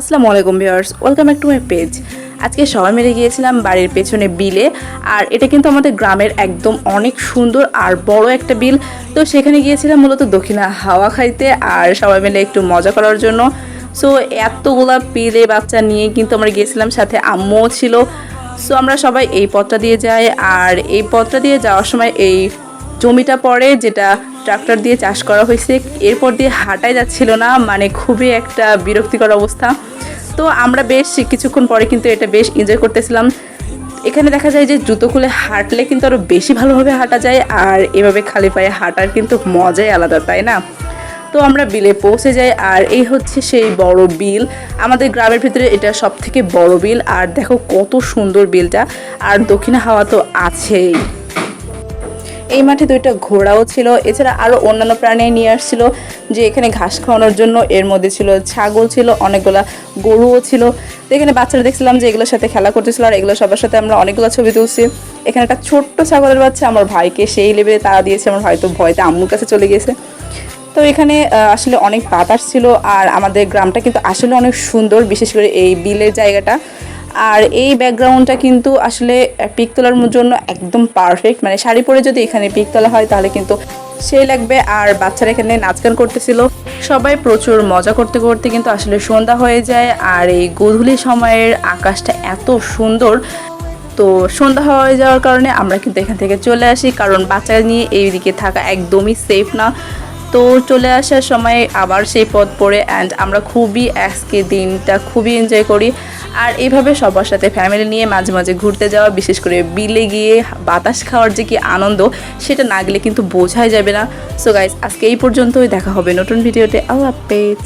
আসসালামু আলাইকুম viewers, welcome back to my page. আজকে সবাই মিলে গিয়েছিলাম বাড়ির পেছনে বিলে, আর এটা কিন্তু আমাদের গ্রামের একদম অনেক সুন্দর আর বড় একটা বিল। তো সেখানে গিয়েছিলাম মূলত দক্ষিণা হাওয়া খাইতে আর সবাই মিলে একটু মজা করার জন্য। সো এতগুলা পিলে বাচ্চা নিয়ে কিন্তু আমরা গিয়েছিলাম, সাথে আম্মুও ছিল। সো আমরা সবাই এই পথটা দিয়ে যাই, আর এই পথটা দিয়ে যাওয়ার সময় এই জমিটা পড়ে, যেটা ট্রাক্টর দিয়ে চাষ করা হয়েছে। এরপর দিয়ে হাঁটাই যাচ্ছিল না মানে খুবই একটা বিরক্তিকর অবস্থা। তো আমরা বেশ কিছুক্ষণ পরে কিন্তু এটা বেশ এনজয় করতেছিলাম। এখানে দেখা যায় যে জুতো খুলে হাঁটলে কিন্তু আরও বেশি ভালোভাবে হাঁটা যায়, আর এভাবে খালি পায়ে হাঁটার কিন্তু মজাই আলাদা, তাই না? তো আমরা বিলে পৌঁছে যাই, আর এই হচ্ছে সেই বড় বিল। আমাদের গ্রামের ভিতরে এটা সব থেকে বড় বিল, আর দেখো কত সুন্দর বিলটা, আর দক্ষিণা হাওয়া তো আছেই। এই মাঠে দুইটা ঘোড়াও ছিল। এছাড়া আরও অন্যান্য প্রাণী নিয়ে আসছিল যে এখানে ঘাস খাওয়ানোর জন্য। এর মধ্যে ছিল ছাগল ছিল, অনেকগুলা গরুও ছিল। তো এখানে বাচ্চারা দেখছিলাম যে এগুলোর সাথে খেলা করতেছিল আর এগুলো সবার সাথে আমরা অনেকগুলো ছবি তুলছি। এখানে একটা ছোট্ট ছাগলের বাচ্চা, আমার ভাইকে সেই লেভেলে তারা দিয়েছে, আমার ভাই তো ভয়তে আম্মুর কাছে চলে গেছে। তো এখানে আসলে অনেক বাতাস ছিল আর আমাদের গ্রামটা কিন্তু আসলে অনেক সুন্দর, বিশেষ করে এই বিলের জায়গাটা। আর এই ব্যাকগ্রাউন্ডটা কিন্তু আসলে পিক তোলার জন্য একদম পারফেক্ট মানে শাড়ি পরে যদি এখানে পিক তোলা হয়, তাহলে কিন্তু সেই লাগবে। আর বাচ্চারা এখানে নাচ গান করতেছিল। সবাই প্রচুর মজা করতে করতে কিন্তু আসলে সন্ধ্যা হয়ে যায়। আর এই গধূলি সময়ের আকাশটা এত সুন্দর। তো সন্ধ্যা হয়ে যাওয়ার কারণে আমরা কিন্তু এখান থেকে চলে আসি। কারণ বাচ্চা নিয়ে এইদিকে থাকা একদমই সেফ না। তো চলে আসার সময় আবার সেই পথ পড়ে। অ্যান্ড আমরা খুবই আজকে দিনটা খুবই এনজয় করি। আর এইভাবে সবার সাথে ফ্যামিলি নিয়ে মাঝে মাঝে ঘুরতে যাওয়া, বিশেষ করে বিলে গিয়ে বাতাস খাওয়ার যে কি আনন্দ, সেটা না গেলে কিন্তু বোঝাই যাবে না। সো গাইজ আজকে এই পর্যন্তই, দেখা হবে নতুন ভিডিওতে আল্লাহ হাফেজ।